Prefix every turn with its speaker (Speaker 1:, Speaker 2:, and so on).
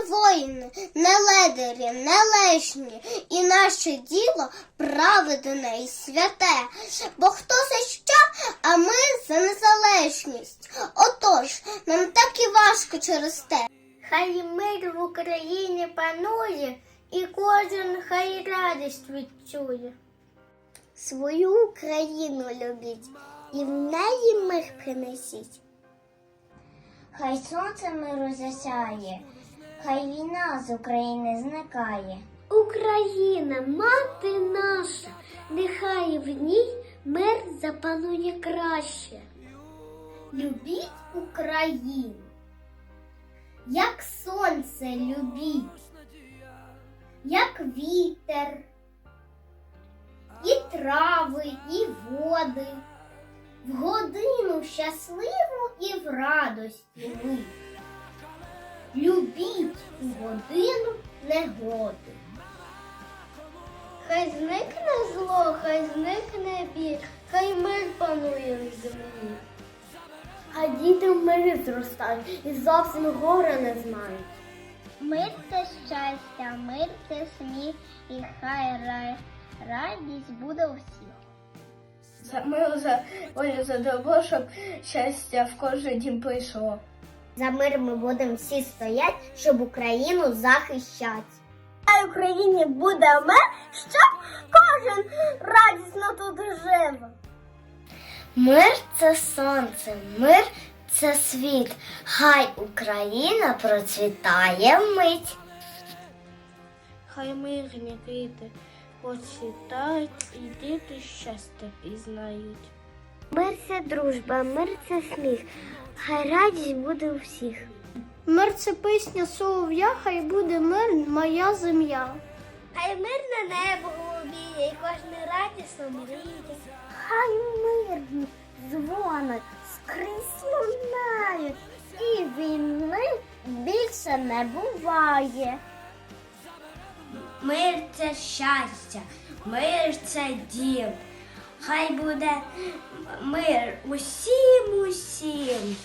Speaker 1: Ми воїни, не ледері, не лешні, і наше діло праведне і святе. Бо хто за що, а ми за незалежність. Отож, нам так і важко через те. Хай мир в Україні панує, і кожен хай радість відчує. Свою Україну любіть і в неї мир принесіть. Хай сонце миру засяє, хай війна з України зникає. Україна, мати наша, нехай в ній мир запанує краще. Любіть Україну, як сонце любіть, як вітер, і трави, і води. В годину щасливу і в радості ви. Любіть у годину негоди. Хай зникне зло, хай зникне біль, хай мир панує в землі. А діти в мирі зростають і зовсім горе не знають. Мир це щастя, мир це сміх, і хай рай, радість буде у всіх.
Speaker 2: За мир, за волю, за добро, щоб щастя в кожен дім прийшло.
Speaker 1: За мир ми будемо всі стоять, щоб Україну захищати. А Україні буде мир, щоб кожен радісно тут жив. Мир це сонце, мир це світ. Хай Україна процвітає вмить.
Speaker 2: Хай мирні квіти процвітають і діти щастя пізнають.
Speaker 1: Мир це дружба, мир це сміх. Хай радість буде у всіх. Мир це пісня солов'я, хай буде мир, моя земля. Хай мирне небо голубіє, і кожен радісно мріє. Хай мирні дзвони скрізь лунають, і війни більше не буває.
Speaker 2: Мир це щастя, мир це дім. Хай буде мир усім усім.